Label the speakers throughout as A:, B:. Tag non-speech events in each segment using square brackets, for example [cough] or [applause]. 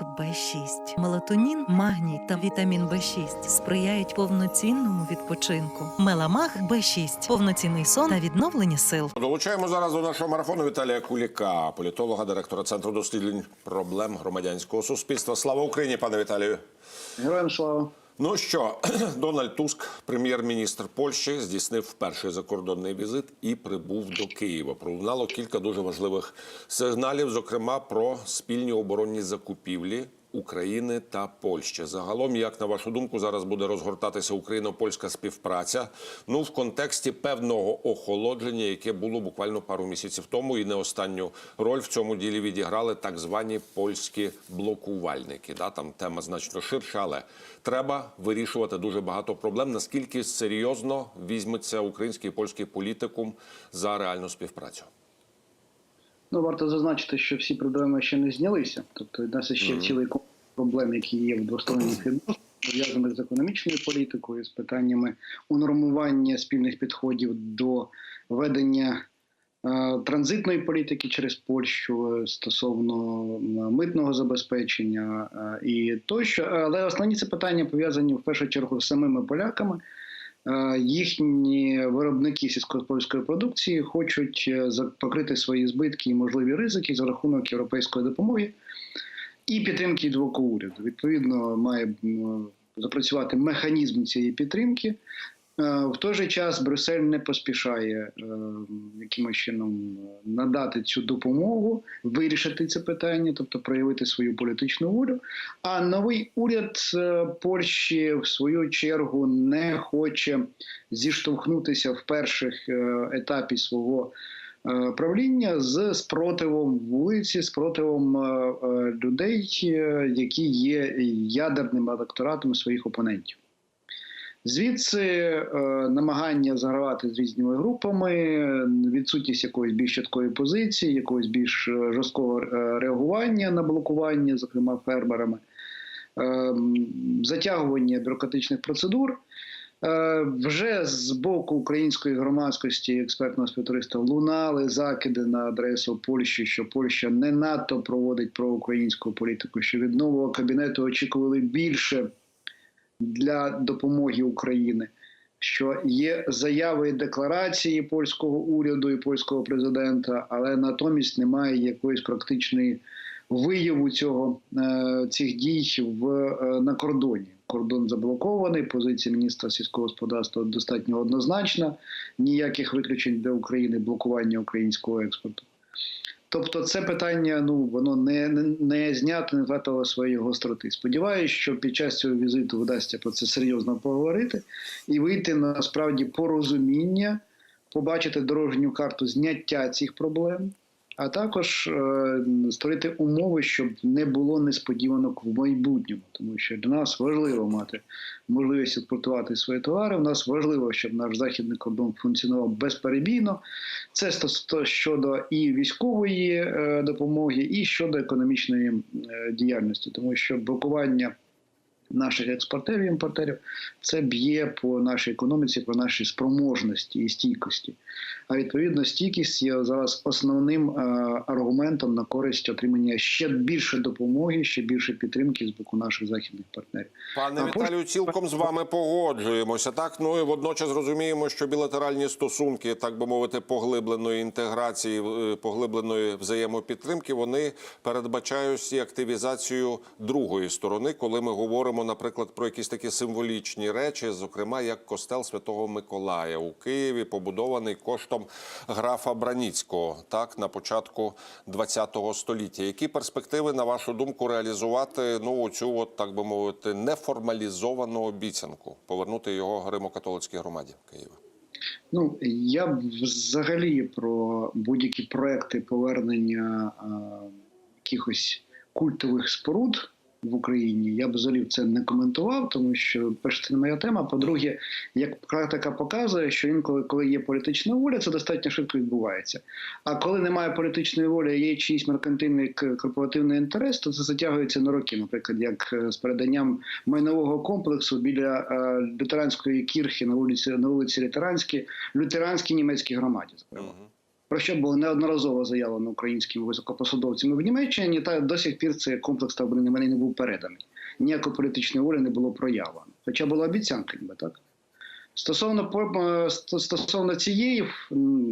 A: Меламах Б6. Мелатонін, магній та вітамін Б6 сприяють повноцінному відпочинку. Меламах Б6 повноцінний сон та відновлення сил.
B: Долучаємо зараз до нашого марафону Віталія Куліка, політолога, директора центру досліджень проблем громадянського суспільства. Слава Україні, пане Віталію.
C: Героям слава.
B: Ну що, [clears throat] Дональд Туск, прем'єр-міністр Польщі, здійснив перший закордонний візит і прибув до Києва. Пролунало кілька дуже важливих сигналів, зокрема про спільні оборонні закупівлі. України та Польщі загалом, як на вашу думку, зараз буде розгортатися україно-польська співпраця? Ну в контексті певного охолодження, яке було буквально пару місяців тому, і не останню роль в цьому ділі відіграли так звані польські блокувальники. Да, там тема значно ширша, але треба вирішувати дуже багато проблем. Наскільки серйозно візьметься український і польський політикум за реальну співпрацю?
C: Ну, варто зазначити, що всі проблеми ще не знялися. Тобто, у нас ще цілий комплекс проблем, які є в двосторонніх відносинах, пов'язаних з економічною політикою, з питаннями унормування спільних підходів до ведення е, транзитної політики через Польщу е, стосовно митного забезпечення е, і тощо. Але основні це питання пов'язані в першу чергу з самими поляками. Е, Їхні виробники сільськогосподарської продукції хочуть е, покрити свої збитки і можливі ризики за рахунок європейської допомоги і підтримки двоку уряду. Відповідно, має запрацювати механізм цієї підтримки. Е, В той же час Брюссель не поспішає е, якимось чином е, надати цю допомогу, вирішити це питання, тобто проявити свою політичну волю. А новий уряд Польщі в свою чергу не хоче зіштовхнутися в перших етапі свого правління з спротивом вулиці, спротивом людей, які є ядерним електоратом своїх опонентів. Звідси е, намагання загравати з різними групами, відсутність якоїсь більш чіткої позиції, якогось більш е, жорсткого е, реагування на блокування, зокрема фермерами, затягування бюрократичних процедур. Вже з боку української громадськості експертного співтовариства лунали закиди на адресу Польщі, що Польща не надто проводить проукраїнську політику, що від нового кабінету очікували більше для допомоги Україні. Що є заяви і декларації польського уряду і польського президента, але натомість немає якоїсь практичної вияву цього е, цих дій в е, на кордоні. Кордон заблокований. Позиція міністра сільського господарства достатньо однозначна. Ніяких виключень для України блокування українського експорту. Тобто, це питання, ну воно не, не, не знято, не втратило своєї гостроти. Сподіваюсь, що під час цього візиту вдасться про це серйозно поговорити і вийти на справді порозуміння, побачити дорожню карту зняття цих проблем, а також е, створити умови, щоб не було несподіванок в майбутньому, тому що для нас важливо мати можливість експортувати свої товари. У нас важливо, щоб наш західний кордон функціонував безперебійно. Це щодо і військової е, допомоги, і щодо економічної е, діяльності, тому що блокування наших експортерів і імпортерів це б'є по нашій економіці, по нашій спроможності і стійкості. А відповідно, стійкість є зараз основним е, аргументом на користь отримання ще більше допомоги, ще більше підтримки з боку наших західних партнерів.
B: Пане
C: А
B: Віталію, цілком з вами погоджуємося. Так ну і водночас розуміємо, що білатеральні стосунки, так би мовити, поглибленої інтеграції, е, поглибленої взаємопідтримки, вони передбачають і активізацію другої сторони, коли ми говоримо, наприклад, про якісь такі символічні речі, зокрема як костел Святого Миколая у Києві, побудований коштом графа Браніцького, так на початку ХХ століття. Які перспективи, на вашу думку, реалізувати ну цю, от так би мовити, неформалізовану обіцянку повернути його гримо-католицькій громаді Києва?
C: Ну я б взагалі про будь-які проекти повернення а, якихось культових споруд в Україні. Я б взагалі це не коментував, тому що перше, це не моя тема. По-друге, як практика показує, що інколи, коли є політична воля, це достатньо швидко відбувається. А коли немає політичної волі, є чийсь меркантильний корпоративний інтерес, то це затягується на роки. Наприклад, як е, з переданням майнового комплексу біля е, лютеранської кірхи на вулиці на вулиці Лютеранській, лютеранській німецькій громаді. Зокрема. Про що було неодноразово заявлено українськими високопосадовцями в Німеччині, та до сих пір цей комплекс та мене не був переданий. Ніякої політичної волі не було проявлено. Хоча була обіцянка, ніби так. Стосовно е, стосовно цієї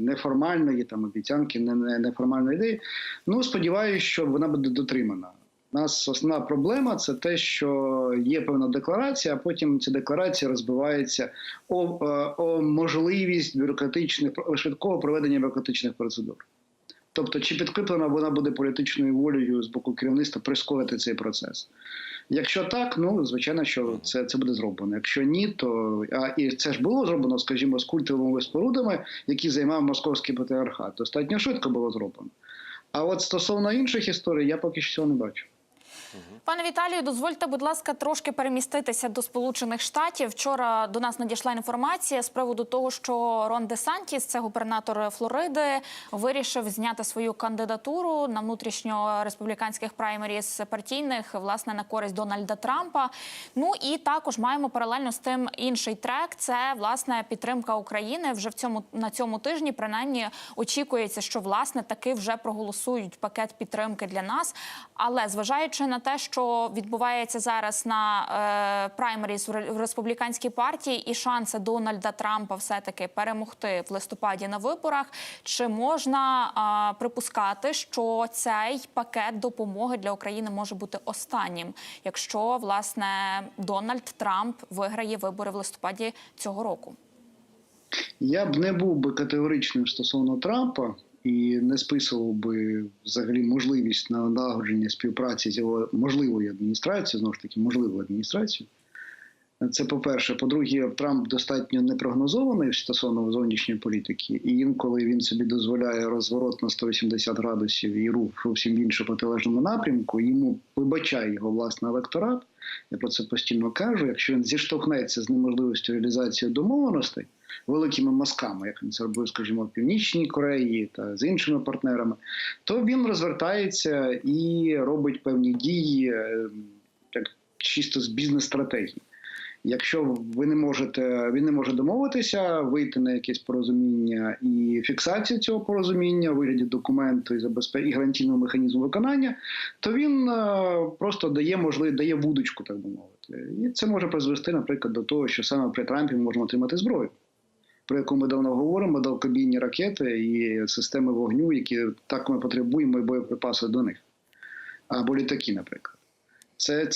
C: неформальної там обіцянки, не- не- неформальної ідеї, ну сподіваюся, що вона буде дотримана. У нас основна проблема це те, що є певна декларація, а потім ця декларація розбивається о, е, о можливість бюрократичних швидкого проведення бюрократичних процедур. Тобто, чи підкріплена вона буде політичною волею з боку керівництва прискорити цей процес? Якщо так, ну звичайно, що це, це буде зроблено. Якщо ні, то а і це ж було зроблено, скажімо, з культовими спорудами, які займав московський патріархат. Достатньо швидко було зроблено. А от стосовно інших історій, я поки що не бачу.
D: Пане Віталію, дозвольте, будь ласка, трошки переміститися до Сполучених Штатів. Вчора до нас надійшла інформація з приводу того, що Рон Де Сантіс, це губернатор Флориди, вирішив зняти свою кандидатуру на внутрішньореспубліканських праймеріз партійних власне на користь Дональда Трампа. Ну і також маємо паралельно з тим інший трек. Це власне підтримка України. Вже в цьому на цьому тижні принаймні очікується, що власне таки вже проголосують пакет підтримки для нас. Але зважаючи на те, що відбувається зараз на е, праймеріз в республіканській партії, і шанси Дональда Трампа все таки перемогти в листопаді на виборах, чи можна припускати, що цей пакет допомоги для України може бути останнім, якщо власне Дональд Трамп виграє вибори в листопаді цього року?
C: Я б не був би категоричним стосовно Трампа і не списував би взагалі можливість на налагодження співпраці з його можливою адміністрацією, знову ж таки, можливою адміністрацією. Це по-перше. По-друге, Трамп достатньо непрогнозований стосовно зовнішньої політики, і інколи він собі дозволяє розворот на 180 градусів і рух зовсім в іншому протилежному напрямку. Йому вибачає його власний електорат. Я про це постійно кажу. Якщо він зіштовхнеться з неможливістю реалізації домовленостей великими мазками, як він це робив, скажімо, в Північній Кореї та з іншими партнерами, то він розвертається і робить певні дії, е, так чисто з бізнес-стратегії. Якщо ви не можете, він не може домовитися, вийти на якесь порозуміння і фіксацію цього порозуміння вигляді документу і забезпе... і гарантійного механізму виконання, то він е, просто дає можливість, дає вудочку, так би мовити. І це може призвести, наприклад, до того, що саме при Трампі ми можемо отримати зброю, про яку ми давно говоримо, далекобійні ракети і системи вогню, які так ми потребуємо, і боєприпаси до них, або літаки, наприклад. Це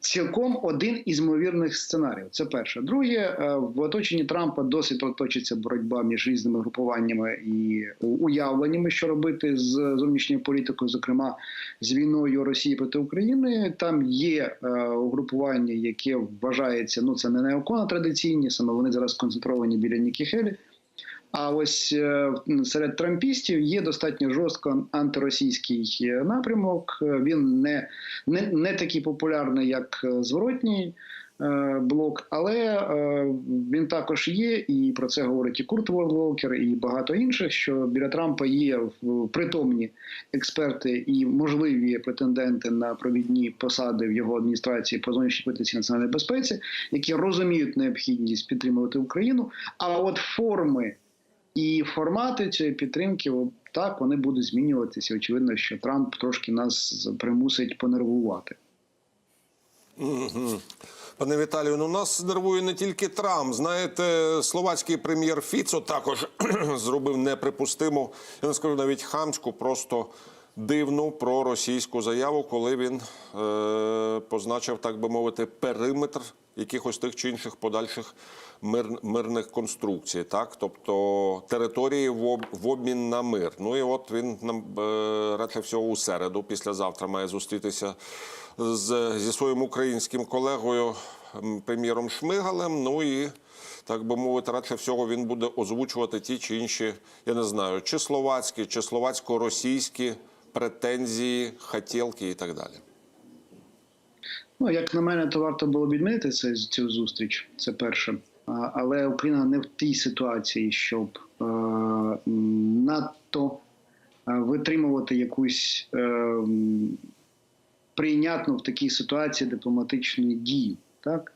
C: цілком один із ймовірних сценаріїв. Це перше. Друге, е, в оточенні Трампа досить точиться боротьба між різними групуваннями і уявленнями, що робити з зовнішньою політикою, зокрема з війною Росії проти України. Там є е, угрупування, яке вважається, ну це не неокона традиційні, саме вони зараз концентровані біля Нікі Хелі. А ось е, серед трампістів є достатньо жорстко антиросійський е, напрямок. Е, Він не, не, не такий популярний, як зворотній блок, але він також є, і про це говорить і Курт Волкер, і багато інших. Що біля Трампа є притомні експерти і можливі претенденти на провідні посади в його адміністрації по зовнішній політиці і національній безпеці, які розуміють необхідність підтримувати Україну. А от форми і формати цієї підтримки так вони будуть змінюватися. Очевидно, що Трамп трошки нас примусить понервувати.
B: Угу. Пане Віталію, ну нас нервує не тільки Трамп. Знаєте, словацький прем'єр Фіцо також [clears throat] зробив неприпустиму, я не скажу навіть хамську, просто дивну проросійську заяву, коли він е, позначив, так би мовити, периметр якихось тих чи інших подальших мир, мирних конструкцій, так тобто території в, об, в обмін на мир. Ну і от він нам е, радше всього у середу, післязавтра має зустрітися з, зі своїм українським колегою прем'єром Шмигалем. Ну і так би мовити, радше всього він буде озвучувати ті чи інші, я не знаю, чи словацькі, чи словацько-російські претензії, хотілки і так далі.
C: Ну, як на мене, то варто було відмінити це, цю зустріч. Це перше. Але Україна не в тій ситуації, щоб е, надто е, витримувати якусь е, прийнятну в такій ситуації дипломатичну дію. Так?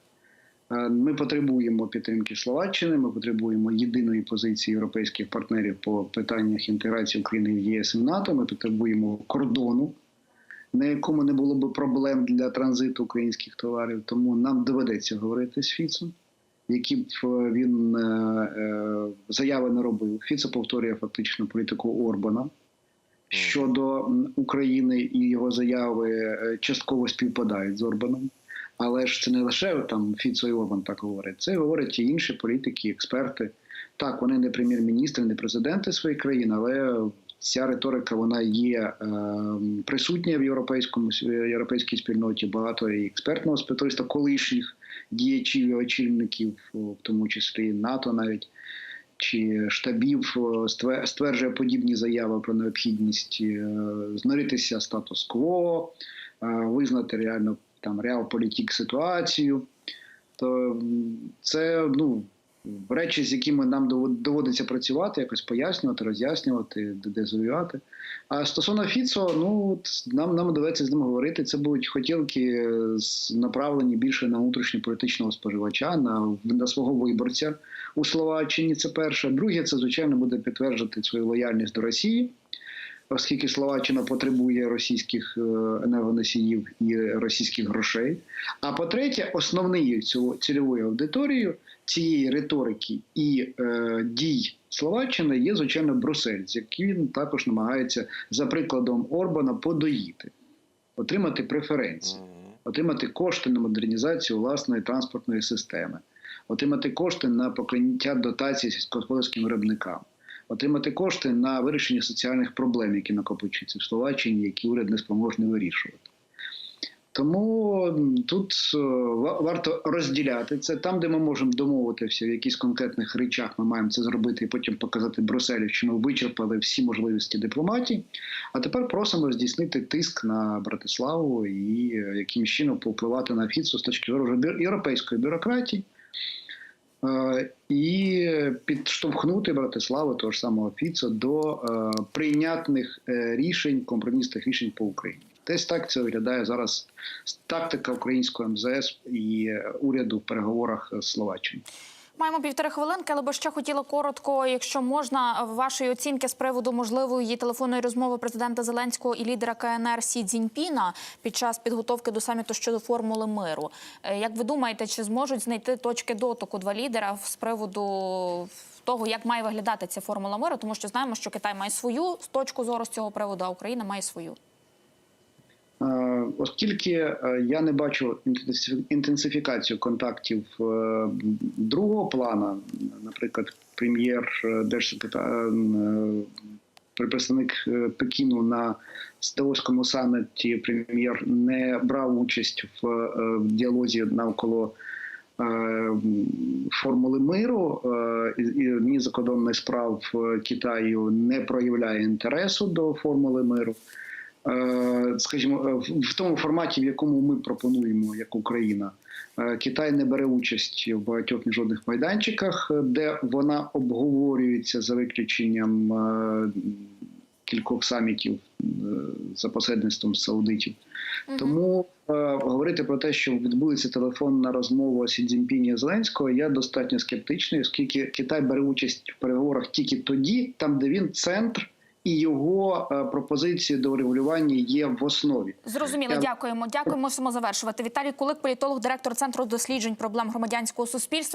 C: Е, Ми потребуємо підтримки Словаччини. Ми потребуємо єдиної позиції європейських партнерів по питаннях інтеграції України в ЄС і в НАТО. Ми потребуємо кордону, на якому не було б проблем для транзиту українських товарів. Тому нам доведеться говорити з Фіцом, які б е, він е, заяви не робив. Фіцо повторює фактично політику Орбана. Щодо України і його заяви частково співпадають з Орбаном. Але ж це не лише там Фіцо і Орбан так говорять. Це говорять і інші політики, експерти. Так, вони не прем'єр-міністри, не президенти своєї країни, але ця риторика вона є е, присутня в європейському європейській спільноті. Багато і експертного спеціаліста, колишніх діячів і очільників, в тому числі НАТО, навіть чи штабів стверджує подібні заяви про необхідність е, змиритися статус-кво, е, визнати реально там реал-політик ситуацію. То це ну, речі, з якими нам доводиться працювати, якось пояснювати, роз'яснювати, дезуювати. А стосовно Фіцо, ну нам, нам доведеться з ним говорити. Це будуть хотілки е, направлені більше на внутрішньополітичного споживача, на, на свого виборця у Словаччині. Це перше. Друге, це звичайно буде підтверджувати свою лояльність до Росії. Оскільки Словаччина потребує російських е, енергоносіїв і російських грошей. А по-третє, основною цільовою аудиторією цієї риторики і е, дій Словаччини є, звичайно, Брюссель, з яким він також намагається, за прикладом Орбана, подоїти, отримати преференції, отримати кошти на модернізацію власної транспортної системи, отримати кошти на покриття дотацій сільськогосподарським виробникам. Отримати кошти на вирішення соціальних проблем, які накопичуються в Словаччині, які уряд не спроможний вирішувати. Тому тут е, варто розділяти це там, де ми можемо домовитися в якихось конкретних речах. Ми маємо це зробити і потім показати Брюсселю, що ми вичерпали всі можливості дипломатії. А тепер просимо здійснити тиск на Братиславу і е, якимось чином повпливати на Фіцу з точки зору європейської бюрократії. Е, І підштовхнути Братиславу того ж самого Фіцо до е, прийнятних е, рішень, компромісних рішень по Україні. Десь так це виглядає зараз тактика українського МЗС і е, уряду в переговорах з Словаччиною.
D: Маємо півтори хвилинки, але би ще хотіла коротко, якщо можна, вашої оцінки з приводу можливої телефонної розмови президента Зеленського і лідера КНР Сі Цзіньпіна під час підготовки до саміту щодо формули миру. Е, Як ви думаєте, чи зможуть знайти точки дотику два лідера з приводу того, як має виглядати ця формула миру? Тому що знаємо, що Китай має свою точку зору з цього приводу, а Україна має свою.
C: Е, Оскільки е, я не бачу інтенсифікацію контактів е, другого плана, наприклад, прем'єр держсекретар, представник Пекіну на Ставоському саміті прем'єр не брав участь в, діалозі навколо формули миру, е, і і закордонних справ Китаю не проявляє інтересу до формули миру. Е, скажімо, е, в- тому форматі, в якому ми пропонуємо як Україна. Е, Китай не бере участь в багатьох міжнародних майданчиках, де вона обговорюється за виключенням кількох самітів за посередництвом саудитів. Тому е, говорити про те, що відбудеться телефонна розмова Сі Цзіньпіні і Зеленського, я достатньо скептичний, оскільки Китай бере участь в переговорах тільки тоді, там де він центр. І його е, пропозиції до врегулювання є в основі.
D: Зрозуміло,
C: Я-
D: дякуємо. Дякуємо. Мусимо завершувати. Віталій Кулик, політолог, директор центру досліджень проблем громадянського суспільства.